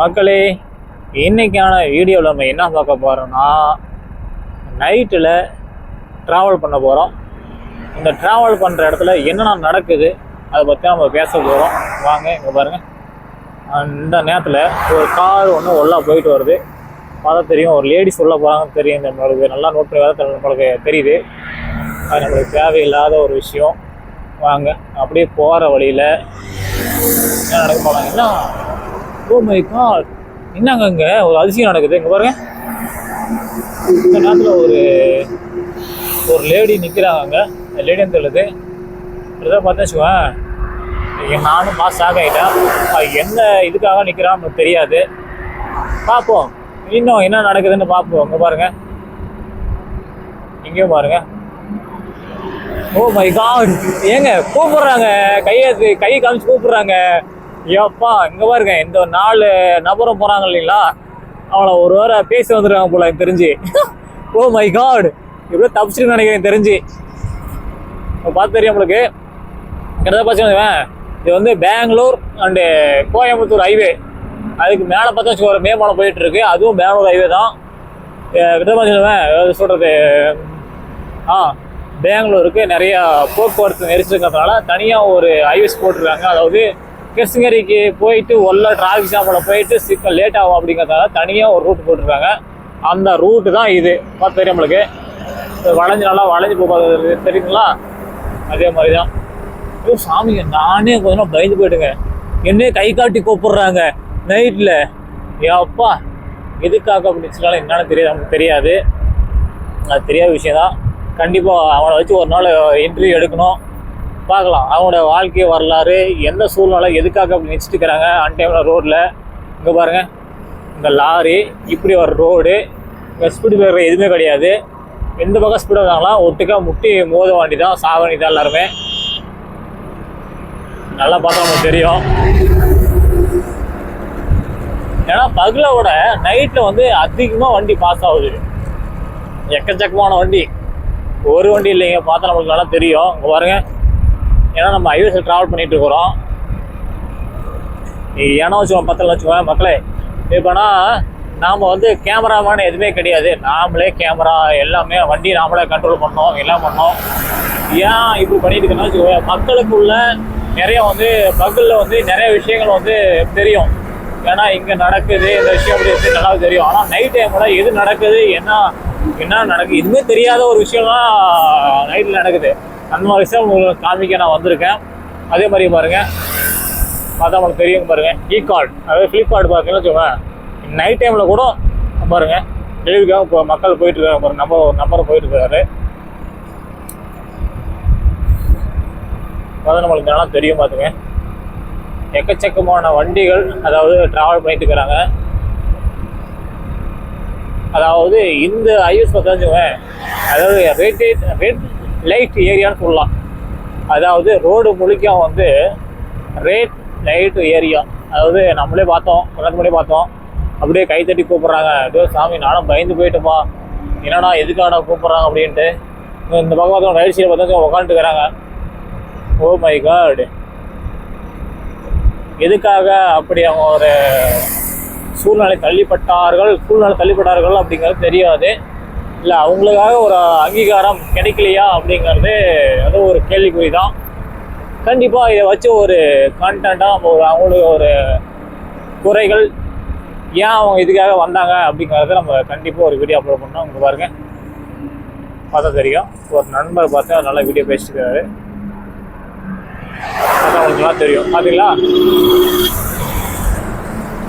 மக்களே இன்றைக்கான வீடியோவில் நம்ம என்ன பார்க்க போகிறோம்னா நைட்டில் ட்ராவல் பண்ண போகிறோம் இந்த ட்ராவல் பண்ணுற இடத்துல என்னென்ன நடக்குது அதை பற்றி நம்ம பேச போகிறோம் வாங்க இங்கே பாருங்கள் இந்த நேரத்தில் ஒரு கார் ஒன்று ஒல்லா போயிட்டு வருது. பார்த்தா தெரியும் ஒரு லேடிஸ் உள்ள போகிறாங்கன்னு தெரியும். இந்த நம்மளுக்கு நல்லா நோட் பண்ணி வேறு நம்மளுக்கு தெரியுது. அது நம்மளுக்கு தேவையில்லாத ஒரு விஷயம். வாங்க அப்படியே போகிற வழியில் என்ன நடக்க போகிறாங்கன்னா ஓ மை காட் என்னங்க இங்கே? ஒரு அதிசயம் நடக்குது. இங்கே பாருங்க. இந்த நேரத்தில் ஒரு ஒரு லேடி நிற்கிறாங்க அங்கே லேடின்னு தெரியுது இப்படிதான் பார்த்தா வச்சுக்கோங்க நானும் பாஸ் ஆக ஆகிட்டேன் அது என்ன இதுக்காக நிற்கிறான்னு தெரியாது. பார்ப்போம். இன்னும் என்ன நடக்குதுன்னு பார்ப்போம். அங்கே பாருங்க. இங்கேயும் பாருங்க. ஓ மை காட் ஏங்க கூப்பிடுறாங்க. கையை கை காமிச்சு கூப்பிடுறாங்க. ஏப்பா இங்கே பாருங்க இந்த நாலு நபரும் போகிறாங்க இல்லைங்களா? அவளை ஒரு வார பேசி வந்துருக்காங்க போல எனக்கு தெரிஞ்சு. Oh ஓ மை காட் இப்படியே தப்பிச்சுன்னு நினைக்கிறேன் எனக்கு தெரிஞ்சு. பார்த்து தெரியும் உங்களுக்கு. கிட்டத்தட்ட பார்த்தீங்கன்னா இது வந்து பெங்களூர் அண்டு கோயம்புத்தூர் ஹைவே அதுக்கு மேலே பார்த்தா ஒரு மேம்பாலம் போயிட்டு இருக்கு அதுவும் பெங்களூர் ஹைவே தான். அஹ் கிட்ட பார்த்தீங்கன்னா சொல்கிறது ஆ பெங்களூருக்கு நிறையா போக்குவரத்து நெரிசலுங்கிறதுனால தனியாக ஒரு ஹைவேஸ் போட்டிருக்காங்க. அதாவது கிருஷ்ணகிரிக்கு போயிட்டு உள்ள டிராஃபிக் ஜாமில் போயிட்டு சீக்கிரம் லேட் ஆகும் அப்படிங்கிறதால தனியாக ஒரு ரூட் போட்டிருக்காங்க. அந்த ரூட்டு தான் இது. பார்த்து தெரியும் நம்மளுக்கு வளைஞ்சு நல்லா வளைஞ்சு போகாது தெரியுங்களா? அதே மாதிரி தான் ஐயோ சாமிங்க நானே கொஞ்சம் பயந்து போயிட்டுங்க. என்னையே கை காட்டி கூப்பிடுறாங்க. நைட்டில் ஏப்பா எதுக்காக அப்படின்னு சொன்னாலும் என்னன்னு தெரியாது. நமக்கு தெரியாது. அது தெரியாத விஷயம் தான் கண்டிப்பாக அவனை வச்சு ஒரு நாள் இன்டர்வியூ எடுக்கணும். பார்க்கலாம். அவங்களோட வாழ்க்கை வரலாறு எந்த சூழ்நிலை எதுக்காக அப்படி நினச்சிட்டு அன்டைமில் ரோட்டில் இங்கே பாருங்கள் இந்த லாரி இப்படி ஒரு ரோடு இங்கே ஸ்பீடு பிரேக்கர் எதுவுமே கிடையாது. எந்த பக்கம் ஸ்பீடு வந்தாங்களா ஒட்டுக்கா முட்டி மோத வண்டி தான் சாக வேண்டி தான் எல்லாருமே. நல்லா பார்த்தா நமக்கு தெரியும். ஏன்னா பகலோட விட நைட்டில் வந்து அதிகமாக வண்டி பாஸ் ஆகுது. எக்கச்சக்கமான வண்டி. ஒரு வண்டி இல்லைங்க பார்த்தா நம்மளுக்கு நல்லா தெரியும். இங்கே பாருங்கள் ஏன்னா நம்ம ஹைவேஸில் ட்ராவல் பண்ணிகிட்டு இருக்கிறோம். ஏன்னா வச்சுக்கோங்க பத்தில் வச்சுக்கோங்க மக்களே. இப்போனா நாம் வந்து கேமராமான எதுவுமே கிடையாது. நாமளே கேமரா எல்லாமே வண்டி நாமளே கண்ட்ரோல் பண்ணோம் எல்லாம் பண்ணோம். ஏன் இப்படி பண்ணிட்டு இருக்கோம்னா வச்சுக்கோங்க மக்களுக்குள்ள நிறைய வந்து பகலில் வந்து நிறைய விஷயங்கள் வந்து தெரியும். ஏன்னா இங்கே நடக்குது இந்த விஷயம் அப்படி நல்லா தெரியும். ஆனால் நைட் டைமில் எது நடக்குது என்ன என்ன நடக்குது எதுவுமே தெரியாத ஒரு விஷயம்லாம் நைட்டில் நடக்குது. அந்த மாதிரி விஷயம் உங்களுக்கு காமிக்க நான் வந்திருக்கேன். அதே மாதிரி பாருங்கள் பார்த்தா உங்களுக்கு தெரியும் பாருங்கள் இ e கார்டு அதாவது ஃப்ளிப்கார்ட் பார்த்தீங்கன்னா வச்சுக்கோங்க நைட் டைமில் கூட பாருங்கள் டெலிவரிக்காக இப்போ மக்கள் போயிட்டு இருக்காங்க பாருங்க. நம்பர் ஒரு நம்பர் போயிட்டுருக்காரு அதாவது நம்மளுக்கு நல்லா தெரியும் பார்த்துங்க எக்கச்சக்கமான வண்டிகள் அதாவது ட்ராவல் பண்ணிட்டு இருக்கிறாங்க அதாவது இந்த ஐஎஸ் பார்த்தாச்சுங்க அதாவது ரெட் ரேட் லைட் ஏரியான்னு சொல்லலாம். அதாவது ரோடு முழுக்க வந்து ரேட் லைட்டு ஏரியா அதாவது நம்மளே பார்த்தோம் முன்னாடி பார்த்தோம். அப்படியே கை தட்டி கூப்பிட்றாங்க. ஏதோ சாமி நானும் பயந்து போயிட்டுமா என்னடா எதுக்காடா கூப்பிட்றாங்க? அப்படின்ட்டு. இந்த பக்கம் பார்த்தோம் ரைட் சைடு பார்த்தா உக்காந்துட்டுக்கிறாங்க ஓ மை காட். எதுக்காக அப்படி அவங்க ஒரு சூழ்நிலை தள்ளிப்பட்டார்கள் சூழ்நிலை தள்ளிப்பட்டார்கள் அப்படிங்கிறது தெரியாது. இல்லை அவங்களுக்காக ஒரு அங்கீகாரம் கிடைக்கலையா அப்படிங்கிறது அது ஒரு கேள்விக்குறி தான் கண்டிப்பாக இதை வச்சு ஒரு கான்டென்ட்டாக ஒரு அவங்களுக்கு ஒரு குறைகள் ஏன் அவங்க இதுக்காக வந்தாங்க அப்படிங்கிறத நம்ம கண்டிப்பாக ஒரு வீடியோ அப்லோட் பண்ணோம் உங்களுக்கு பாருங்க. பார்த்தா தெரியும். ஒரு நண்பர் பார்த்து நல்லா வீடியோ பேசிட்டுருக்காரு அதான் உங்களுக்கு நல்லா தெரியும். பார்த்தீங்களா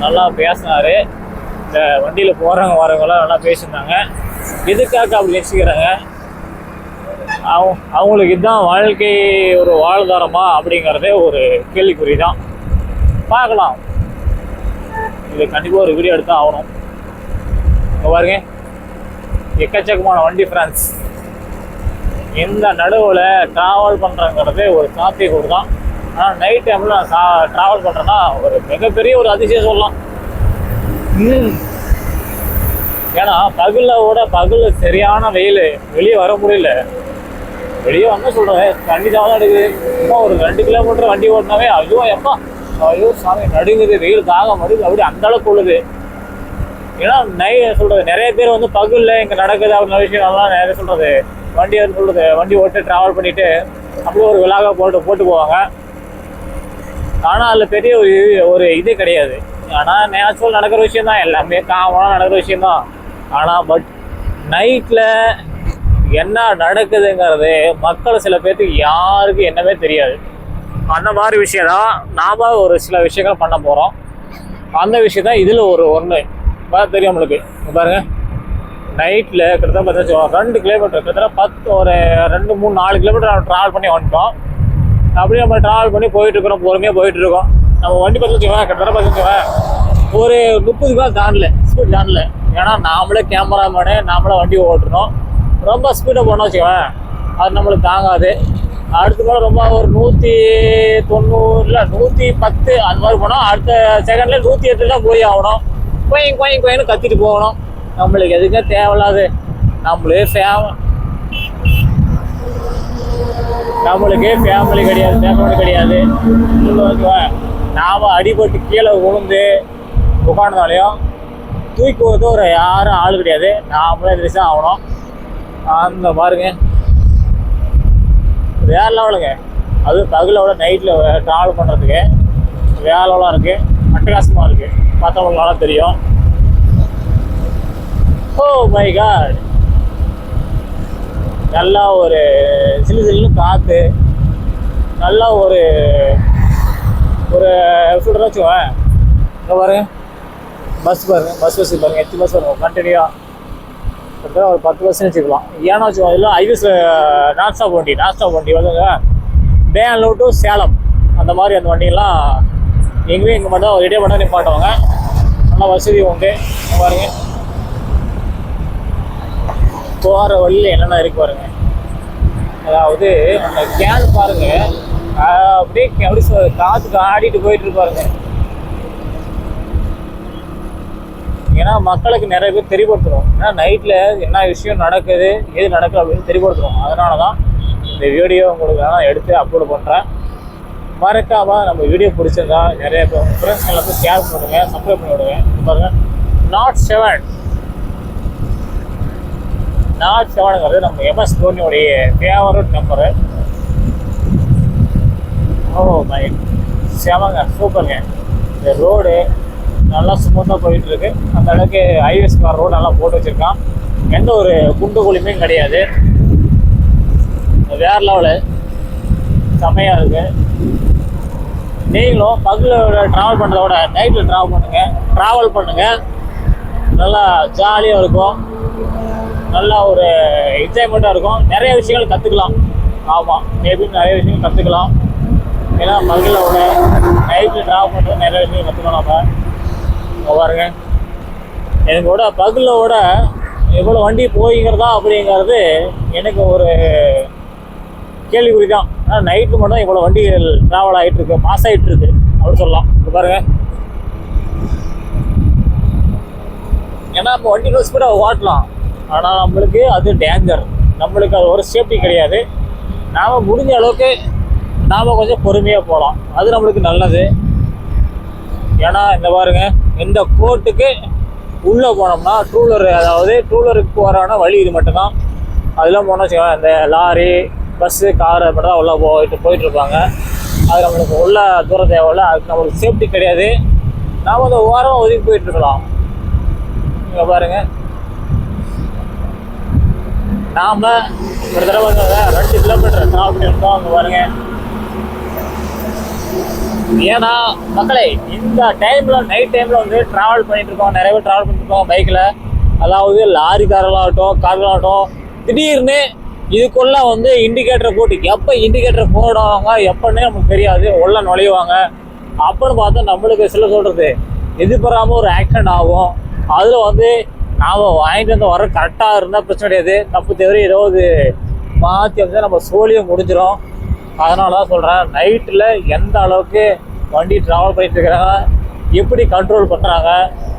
நல்லா பேசினாரு. இந்த வண்டியில் போகிறவங்க வரவங்களாம் நல்லா பேசியிருந்தாங்க. எதுக்காக அப்படி நினச்சிக்கிறாங்க? அவங்க அவங்களுக்கு இதுதான் வாழ்க்கை ஒரு வாழ்தாரமா அப்படிங்கிறதே ஒரு கேள்விக்குறி தான் பார்க்கலாம். இது கண்டிப்பாக ஒரு வீடியோ எடுத்து ஆகணும். இங்கே பாருங்க. எக்கச்சக்கமான வண்டி ஃப்ரெண்ட்ஸ் இந்த நடுவில் ட்ராவல் பண்ணுறங்கிறதே ஒரு சாத்தியக்கூறு தான் ஆனால் நைட் டைமில் நான் ட்ராவல் பண்ணுறேன்னா ஒரு மிகப்பெரிய ஒரு அதிசயம் சொல்லலாம். ம். ஏன்னா பகலில் விட பகல் சரியான வெயில். வெளியே வர முடியல. வெளியே வந்து சொல்கிறேன் தண்ணி தான் எடுக்குது சும்மா ஒரு ரெண்டு கிலோமீட்டர் வண்டி ஓட்டினாவே ஐயோ எப்பா ஐயோ சாமி நடுங்குது வெயில் தாங்க மாட்டேங்குது அப்படி அந்த அளவுக்கு உள்ளது. ஏன்னா நை சொல்றது நிறைய பேர் வந்து பகலில் இங்கே நடக்குது அப்படின்ற விஷயம் எல்லாம் நிறைய சொல்றது. வண்டி வந்து சொல்றது வண்டி ஓட்டு டிராவல் பண்ணிட்டு அப்படியே ஒரு விழாக போட்டு போட்டு போவாங்க. ஆனால் அதில் பெரிய ஒரு ஒரு இது கிடையாது. ஆனால் நேச்சுரல் நடக்கிற விஷயம் தான் எல்லாமே காமனாக நடக்கிற விஷயம் தான் ஆனால் பட் நைட்டில் என்ன நடக்குதுங்கிறது மக்கள் சில பேர்த்துக்கு யாருக்கும் என்னமே தெரியாது. அந்த மாதிரி விஷயம் தான் நாம் ஒரு சில விஷயங்கள் பண்ண போகிறோம் அந்த விஷயம் தான் இதில் ஒரு ஒன்று பார்த்து தெரியும் நம்மளுக்கு பாருங்கள் நைட்டில் கிட்டத்தட்ட பார்த்தா ரெண்டு கிலோமீட்டர் கிட்டத்தட்ட பத்து ஒரு ரெண்டு மூணு நாலு கிலோமீட்டர் ட்ராவல் பண்ணி வந்துட்டோம். அப்படியே நம்ம ட்ராவல் பண்ணி போயிட்டு இருக்கிறோம். பொறுமையாக போயிட்டுருக்கோம் நம்ம வண்டி பற்றி வச்சுக்கோங்க. கிட்டத்தட்ட பார்த்துக்கோங்க ஒரு முப்பது ரூபா தாண்டல. ஸ்பீட் தாண்டல. ஏன்னா நாமளே கேமராமேனு நாமளே வண்டி ஓட்டுறோம். ரொம்ப ஸ்பீடாக போனோம் வச்சுக்கோங்க அது நம்மளுக்கு தாங்காது. அடுத்த போனால் ரொம்ப ஒரு நூற்றி தொண்ணூறில் நூற்றி பத்து அந்த மாதிரி போனோம். அடுத்த செகண்ட்ல நூற்றி எட்டுலாம் போய் ஆகணும். கோயிங் கோயிங் கோயின்னு கத்திட்டு போகணும். நம்மளுக்கு எதுக்கே தேவையில்லாது. நம்மளே ஃபேம நம்மளுக்கு ஃபேமிலி கிடையாது ஃபேமிலி கிடையாது. இன்னொன்னு வச்சுக்கோங்க, நாம அடிபட்டு கீழே விழுந்து உட்காந்துனாலையும் தூக்கி போகிறது ஒரு யாரும் ஆள் கிடையாது. நாமளே எதிரிச்சு ஆகணும். அந்த பாருங்க. வேற லெவலுங்க. அது பகலோட நைட்டில் ட்ராவல் பண்ணுறதுக்கு வேலைலாம் இருக்கு. அட்டகாசமாக இருக்குது மற்றவங்களால தெரியும். ஓ மை காட் நல்லா ஒரு சிலு சிலுன்னு காற்று நல்லா ஒரு ஒரு எப்படி சொல்கிறதா வச்சுக்கோங்க இங்கே பாருங்க. பஸ் பாருங்க பஸ் வசதி பாருங்க. எத்தனை பஸ் வரும். கண்டினியூவாக கிட்டத்தட்ட ஒரு பத்து பஸ்ன்னு வச்சுக்கலாம் ஏன்னா வச்சுக்கோங்க இல்லை ஹைவேஸில் நான் ஸ்டாப் வண்டி நான் ஸ்டாப் வண்டி. வந்துங்க பேங்களூர் டு சேலம் அந்த மாதிரி அந்த வண்டியெல்லாம் எங்கேயும் இங்கே மட்டும் ரெடியாக மட்டும் நிப்பாட்டுவாங்க. நல்லா வசதி உண்டு. பாருங்க. போகிற வழியில் என்னென்ன இருக்கு பாருங்க. அதாவது அந்த கேன் பாருங்க. அப்படியே அப்படி சொ- ஆடிட்டு போயிட்டு இருப்பாருங்க ஏன்னா மக்களுக்கு நிறைய பேர் தெரியப்படுத்துறோம் ஏன்னா நைட்டில் என்ன விஷயம் நடக்குது எது நடக்குது அப்படின்னு தெரியப்படுத்துறோம் அதனால தான் இந்த வீடியோ உங்களுக்கு நான் எடுத்து அப்லோட் பண்ணுறேன் மறக்காமல் நம்ம வீடியோ பிடிச்சிருந்தா நிறைய பேர் உங்கள் ஃப்ரெண்ட்ஸ் எல்லாத்தையும் ஷேர் பண்ணுங்க சப்ஸ்கிரைப் பண்ணி விடுங்க. பாருங்க நாட் செவன் நாட் செவனுங்கிறது நம்ம எம்எஸ் தோனியோடைய ஃபேவரட் நம்பரு ஓ மை செவங்க சூப்பருங்க இந்த ரோடு நல்லா ஸ்மூத்தாக போயிட்டு இருக்கு அந்த அளவுக்கு ஹைவேஸ் கார் ரோடு நல்லா போட்டு வச்சுருக்கான். எந்த ஒரு குண்டு குழியுமே கிடையாது. வேற லெவலு செம்மையாக இருக்கு. நீங்களும் பகலில் ட்ராவல் பண்ணுறத விட நைட்டில் ட்ராவல் பண்ணுங்கள் ட்ராவல் பண்ணுங்கள் நல்லா ஜாலியாக இருக்கும். நல்லா ஒரு என்ஜாய்மெண்ட்டாக இருக்கும். நிறைய விஷயங்கள் கற்றுக்கலாம் ஆமாம் மேபி நிறைய விஷயங்கள் கற்றுக்கலாம் ஏன்னா பகலில் விட நைட்டில் ட்ராவல் பண்ணுறது நிறைய விஷயங்கள் கற்றுக்கலாம் நம்ம. பாருங்க. எனக்கு விட பகலில் விட எவ்வளோ வண்டி போய்ங்கிறதா அப்படிங்கிறது எனக்கு ஒரு கேள்விக்குறி தான் ஆனால் நைட்டு மட்டும் இவ்வளோ வண்டிகள் ட்ராவல் ஆகிட்டு இருக்கு பாஸ் ஆகிட்டு இருக்கு அப்படின்னு சொல்லலாம். இப்போ பாருங்க. ஏன்னா இப்போ வண்டி ரொம்ப கூட ஓட்டலாம். ஆனால் நம்மளுக்கு அது டேஞ்சர் நம்மளுக்கு அது ஒரு சேஃப்டி கிடையாது. நாம் முடிஞ்ச அளவுக்கு நாம் கொஞ்சம் பொறுமையாக போகலாம் அது நம்மளுக்கு நல்லது. ஏன்னா இந்த பாருங்க. இந்த கோர்ட்டுக்கு உள்ளே போனோம்னா டூலர் அதாவது டூலருக்கு போகிறான வழி இது மட்டும்தான். அதெல்லாம் போனால் வச்சுக்கோங்க இந்த லாரி பஸ்ஸு காரு மட்டும் தான் உள்ளே போயிட்டு போயிட்டு இருப்பாங்க அது நம்மளுக்கு உள்ள தூரம் தேவையில்ல அதுக்கு நம்மளுக்கு சேஃப்டி கிடையாது. நாம் அந்த ஓரம் ஒதுக்கி போயிட்டுருக்கலாம். இங்கே பாருங்கள் நாம் ஒரு தடவை ரெண்டு கிலோமீட்டர் ட்ராவல் பண்ணியிருக்கோம் அங்கே பாருங்கள் ஏன்னா மக்களே இந்த டைம்ல நைட் டைம்ல வந்து டிராவல் பண்ணிட்டு இருக்கோம் நிறைய பேர் டிராவல் பண்ணிட்டு இருக்கோம் பைக்ல அதாவது லாரி கார்களாகட்டும் கார்களாகட்டும் திடீர்னு இதுக்குள்ள வந்து இண்டிகேட்டர் போட்டு எப்போ இண்டிகேட்டர் போடுவாங்க எப்பன்னே நமக்கு தெரியாது. உள்ள நுழையுவாங்க அப்பன்னு பார்த்தா நம்மளுக்கு சில சொல்றது எதிர்பாராமல் ஒரு ஆக்சிடென்ட் ஆகும். அதில் வந்து நாம் வாங்கிட்டு வந்து வர கரெக்டாக இருந்தால் பிரச்சனை கிடையாது. தப்பு தவிர ஏதாவது மாற்றி வந்து நம்ம சோழியம் முடிஞ்சிடும் அதனால தான் சொல்கிறேன் நைட்டில் எந்த அளவுக்கு வண்டி ட்ராவல் பண்ணிட்டு இருக்கிறாங்க எப்படி கண்ட்ரோல் பண்ணுறாங்க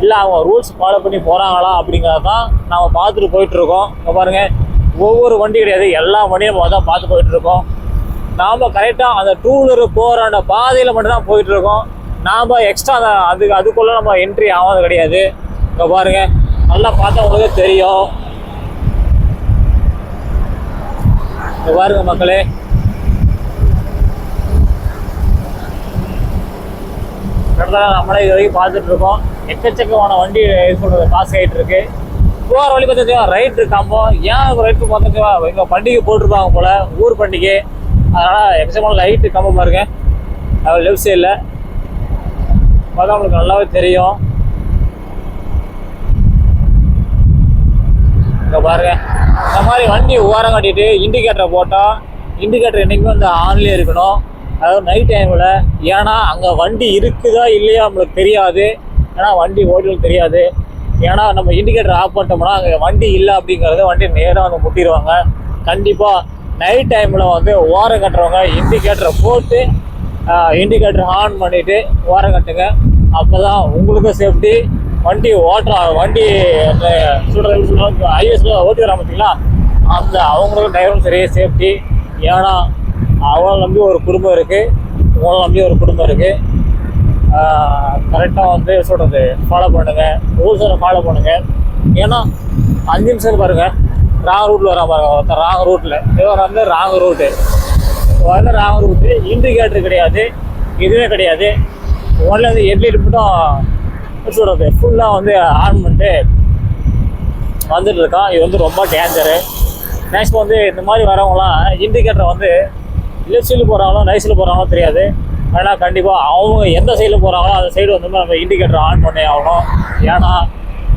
இல்லை அவங்க ரூல்ஸ் ஃபாலோ பண்ணி போகிறாங்களா அப்படிங்கிறத தான் நம்ம பார்த்துட்டு போயிட்டுருக்கோம். இப்போ பாருங்கள் ஒவ்வொரு வண்டி கிடையாது எல்லா வண்டியும் நம்ம தான் பார்த்து போயிட்டுருக்கோம். நாம் கரெக்டாக அந்த டூ வீலர் போகிற அந்த பாதையில் மட்டும்தான் போயிட்டுருக்கோம். நாம் எக்ஸ்ட்ரா அந்த அது அதுக்குள்ளே நம்ம என்ட்ரி ஆகாது கிடையாது. இப்போ பாருங்க நல்லா பார்த்தா உங்களுக்கு தெரியும். இப்போ பாருங்க மக்களே கிட்டத்தட்ட நம்மளே இது வரைக்கும் பார்த்துட்டு இருக்கோம். எக்கச்சக்கமான வண்டி இது சொல்றது பாஸ் ஆகிட்டு இருக்கு. போகிற வழி பார்த்தா ரைட் இருக்காமோ ஏன் ரைட்டு பார்த்தா இங்கே பண்டிகை போட்டிருப்பாங்க போல ஊர் பண்டிகை. அதனால் எக்கச்சக்கமான லைட்டு கம்ப பாருங்க. லெஃப்ட் சைடில் பார்த்தா உங்களுக்கு நல்லாவே தெரியும். இங்கே பாருங்க. இந்த மாதிரி வண்டி ஓரம் கட்டிட்டு இண்டிகேட்டரை போட்டால் இண்டிகேட்டர் என்றைக்குமே வந்து ஆன்லேயே இருக்கணும். அதாவது நைட் டைமில் ஏன்னா அங்கே வண்டி இருக்குதா இல்லையா நம்மளுக்கு தெரியாது. ஏன்னா வண்டி ஓட்டலும் தெரியாது. ஏன்னா நம்ம இண்டிகேட்டர் ஆஃப் பண்ணிட்டோம்னா அங்கே வண்டி இல்லை அப்படிங்கிறது வண்டி நேராக வந்து முட்டிடுவாங்க கண்டிப்பாக நைட் டைமில் வந்து ஓரம் கட்டுறவங்க இண்டிகேட்டரை போட்டு இண்டிகேட்டர் ஆன் பண்ணிவிட்டு ஓரம் கட்டுங்க. அப்போ தான் உங்களுக்கும் சேஃப்டி வண்டி ஓட்டுற வண்டி அந்த சொல்கிறது ஹைவேஸில் ஓட்டி பார்த்தீங்களா அந்த அவங்களுக்கும் டிரைவரும் சரி சேஃப்டி ஏன்னா அவங்கள நம்பி ஒரு குடும்பம் இருக்குது உங்களை நம்பி ஒரு குடும்பம் இருக்குது கரெக்டாக வந்து சொல்கிறது ஃபாலோ பண்ணுங்கள் ரூல்ஸை ஃபாலோ பண்ணுங்கள் ஏன்னா அஞ்சு நிமிஷம் பாருங்கள் ராங் ரூட்டில் வர பாருங்க. ஒருத்தர் ராங் ரூட்டில் இவர் வந்து ராங் ரூட்டு வந்து ராங் ரூட்டு இண்டிகேட்டர் கிடையாது. இதுவே கிடையாது. ஒன்றில் வந்து ஹெட்லைட் மட்டும் சொல்கிறது ஃபுல்லாக வந்து ஆன் பண்ணிட்டு வந்துட்டு இருக்கான். இது வந்து ரொம்ப டேஞ்சரு மேக்ஸிமம் வந்து இந்த மாதிரி வரவங்களாம் இண்டிகேட்டரை வந்து லெஃப்ட் சைடில் போகிறாங்களோ ரைட் சைடில் போகிறாங்களோ தெரியாது. ஆனால் கண்டிப்பாக அவங்க எந்த சைடில் போகிறாங்களோ அந்த சைடு வந்து நம்ம இண்டிகேட்டர் ஆன் பண்ணி ஆகணும். ஏன்னா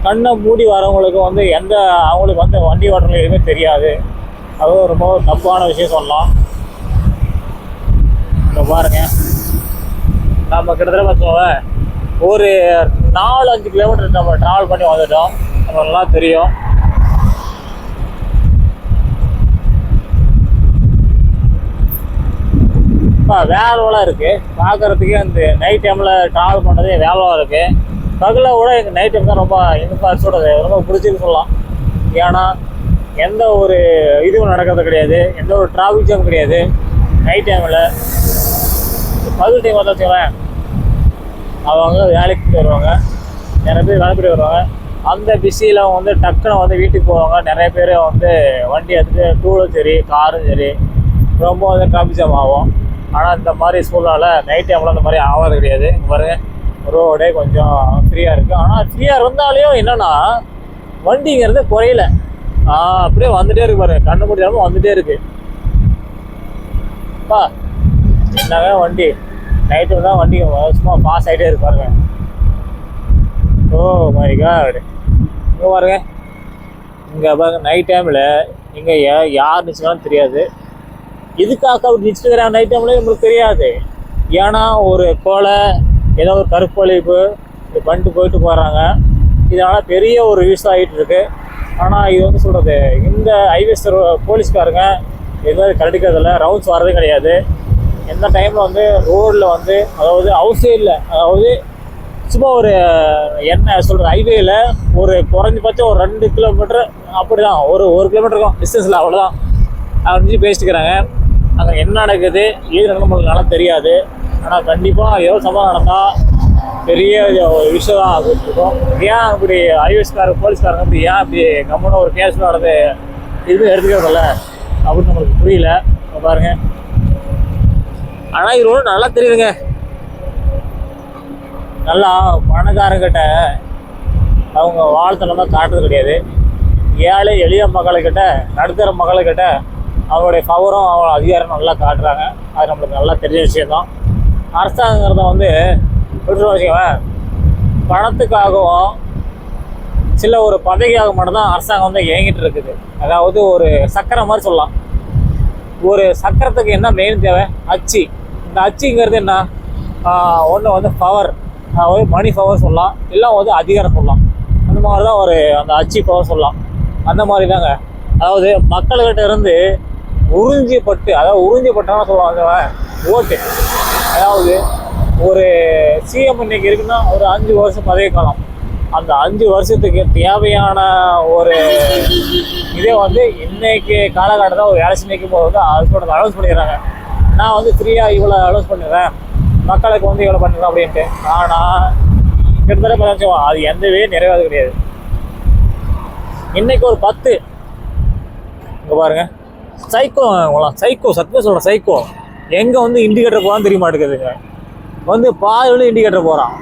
கண்ணை மூடி வரவங்களுக்கு வந்து எந்த அவங்களுக்கு வந்து வண்டி ஓட்டுறது எதுவுமே தெரியாது. அதுவும் ரொம்ப தப்பான விஷயம் சொல்லலாம். இப்போ பாருங்க. நம்ம கிட்டத்தட்ட பார்த்தோம் ஒரு நாலு அஞ்சு கிலோமீட்டர் நம்ம ட்ராவல் பண்ணி வந்துட்டோம். நம்ம நல்லா தெரியும். இப்போ வேலைலாம் இருக்குது பார்க்குறதுக்கே அந்த நைட் டைமில் ட்ராவல் பண்ணுறதே வேலைலாம் இருக்குது பகலை விட எங்கள் நைட் டைம் தான் ரொம்ப எனக்கு சொல்கிறது ரொம்ப பிடிச்சிருக்கு சொல்லலாம். ஏன்னா எந்த ஒரு இதுவும் நடக்கிறது கிடையாது. எந்த ஒரு டிராஃபிக் ஜாம் கிடையாது. நைட் டைமில் பகல் டைம் வந்து வச்சுக்கோங்களேன் அவங்க வேலைக்கு போயிட்டு வருவாங்க. நிறைய பேர் வேலை போயிட்டு வருவாங்க. அந்த பிஸியில் வந்து டக்குன்னு வந்து வீட்டுக்கு போவாங்க. நிறைய பேர் வந்து வண்டி எடுத்துட்டு டூலும் சரி காரும் சரி. ரொம்ப வந்து டிராஃபிக் ஜாம் ஆகும். ஆனால் இந்த மாதிரி சூழ்நிலை நைட் டைமில் அந்த மாதிரி ஆகாது கிடையாது. இங்கே பாருங்கள் ரோடே கொஞ்சம் ஃப்ரீயாக இருக்குது ஆனால் ஃப்ரீயாக இருந்தாலையும் என்னென்னா வண்டிங்கிறது குறையல. அப்படியே வந்துகிட்டே இருக்கு பாருங்க. கண்ணு முடியாமல் வந்துகிட்டே இருக்கு. பா என்னங்க வண்டி? நைட்டு தான் வண்டி சும்மா பாஸ் ஆகிட்டே இருக்கு பாருங்க. ஓ மை காட் இங்கே பாருங்க. இங்கே பாருங்க நைட் டைமில் இங்கே யார் நிச்சயம் தெரியாது. எதுக்காக அப்படி நிச்சயிக்கிறார் நைட் டைமில் நம்மளுக்கு தெரியாது. ஏன்னா ஒரு கொலை ஏதோ ஒரு கருப்பழிப்பு இது பண்ணிட்டு போயிட்டு போகிறாங்க இதனால் பெரிய ஒரு யூஸ் ஆகிட்டு இருக்கு. ஆனால் இது வந்து சொல்கிறது இந்த ஹைவேஸ் போலீஸ்காரங்க எதுவும் மாதிரி ரவுண்ட்ஸ் வரதே கிடையாது. எந்த டைமில் வந்து ரோடில் வந்து அதாவது ஹவுஸ் சைடில் அதாவது சும்மா ஒரு என்ன சொல்கிறது ஹைவேயில் ஒரு குறைஞ்சபட்சம் ஒரு ரெண்டு கிலோமீட்டர் அப்படி தான் ஒரு ஒரு கிலோமீட்டருக்கும் டிஸ்டன்ஸில் அவ்வளோதான் அவன் பேசிக்கிறாங்க அங்கே என்ன நடக்குது ஏது நடக்கும் நல்லா தெரியாது. ஆனால் கண்டிப்பாக ஏதோ சம்பவம் நடந்தால் பெரிய ஒரு விஷயம் தான் ஆகிட்டு இருக்கும் ஏன் அப்படி ஐஎஸ்கார போலீஸ்காரங்க அப்படி ஏன் அப்படி கம்முன்னு ஒரு கேஸ் நடந்து இதுவும் எடுத்துக்கிறதில்ல அப்படின்னு நம்மளுக்கு புரியல. பாருங்க. ஆனால் இது ஒன்றும் நல்லா தெரியுதுங்க. நல்லா பணக்காரங்கிட்ட அவங்க வாழ்த்தனமாக காட்டுறது கிடையாது. ஏழை எளிய மக்களுக்கிட்ட நடுத்தர மக்கள்கிட்ட அவங்களுடைய பவரும் அவங்க அதிகாரம் நல்லா காட்டுறாங்க. அது நம்மளுக்கு நல்லா தெரிஞ்ச விஷயம்தான். அரசாங்கங்கிறத வந்து எப்படி வச்சுக்கோங்க. பணத்துக்காகவும் சில ஒரு பதவிக்காக மட்டும்தான் அரசாங்கம் வந்து இயங்கிட்டு இருக்குது. அதாவது ஒரு சக்கரை மாதிரி சொல்லலாம். ஒரு சக்கரத்துக்கு என்ன மெயின் தேவை? அச்சு. இந்த அச்சுங்கிறது என்ன? ஒன்று வந்து பவர் அதாவது மணி பவர் சொல்லலாம். இல்லை வந்து அதிகாரம் சொல்லலாம். அந்த மாதிரி தான் ஒரு அந்த அச்சு பவர் சொல்லலாம். அந்த மாதிரி தாங்க அதாவது மக்கள்கிட்ட இருந்து உறிஞ்சப்பட்டு அதாவது உறிஞ்சப்பட்டான்னு சொல்லுவாங்க ஓட்டு அதாவது ஒரு சிஎம் இன்னைக்கு இருக்குன்னா ஒரு அஞ்சு வருஷம் பதவி காலம். அந்த அஞ்சு வருஷத்துக்கு தேவையான ஒரு இதே வந்து இன்னைக்கு காலகட்டத்தில் ஒரு வேலை நிற்கும் போது வந்து அதோட அனௌன்ஸ் பண்ணிடுறாங்க. நான் வந்து ஃப்ரீயாக இவ்வளோ அனௌன்ஸ் பண்ணிடுறேன் மக்களுக்கு வந்து இவ்வளோ பண்ணுறேன் அப்படின்ட்டு. ஆனால் கிட்டத்தட்ட பதினஞ்சு அது எந்தவே நிறைவேறது கிடையாது. இன்னைக்கு ஒரு பத்து. இங்கே பாருங்கள் சைக்கோ சைக்கோ சத்தியம் சொல்கிறேன் சைக்கோ எங்கே வந்து இண்டிகேட்டர் போகிறான்னு தெரிய மாட்டேங்குதுங்க வந்து பாதையில் இண்டிகேட்டர் போகிறான்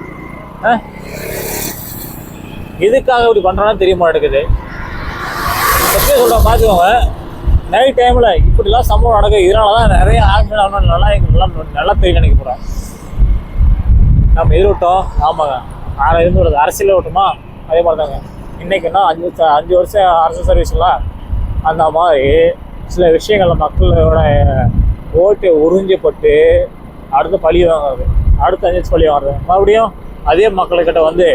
எதுக்காக இப்படி பண்ணுறான்னு தெரிய மாட்டேங்குது. சத்தியம் சொல்கிறேன் பார்த்துக்கோங்க நைட் டைமில் இப்படிலாம் சம்பவம் நடக்குது. இதனால தான் நிறைய ஆக்சிடென்ட் ஆகணும் நல்லா நல்லா நல்லா தெரியும் நினைக்க போகிறேன் நம்ம எது விட்டோம் ஆமாங்க. நான் இருந்து விடுறது அரசியல் விட்டோமா? அதே மாதிரி தாங்க இன்றைக்குன்னா அஞ்சு வருஷம் அஞ்சு வருஷம் அரசு சர்வீஸ்லாம் அந்த மாதிரி சில விஷயங்கள்ல மக்களோட ஓட்டு உறிஞ்சப்பட்டு அடுத்து பழி வாங்குறது அடுத்து அஞ்சு பழி வாங்குறது. மறுபடியும் அதே மக்கள்கிட்ட வந்து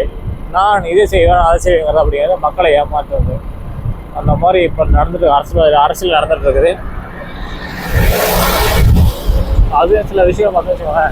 நான் இதை செய்வேன் அதை செய்வேங்கிறது அப்படிங்கிறது மக்களை ஏமாற்றுறது அந்த மாதிரி இப்போ நடந்துட்டு அரசியல் அரசியல் நடந்துட்டு இருக்குது. அது சில விஷயம் பார்த்து வச்சுக்கோங்க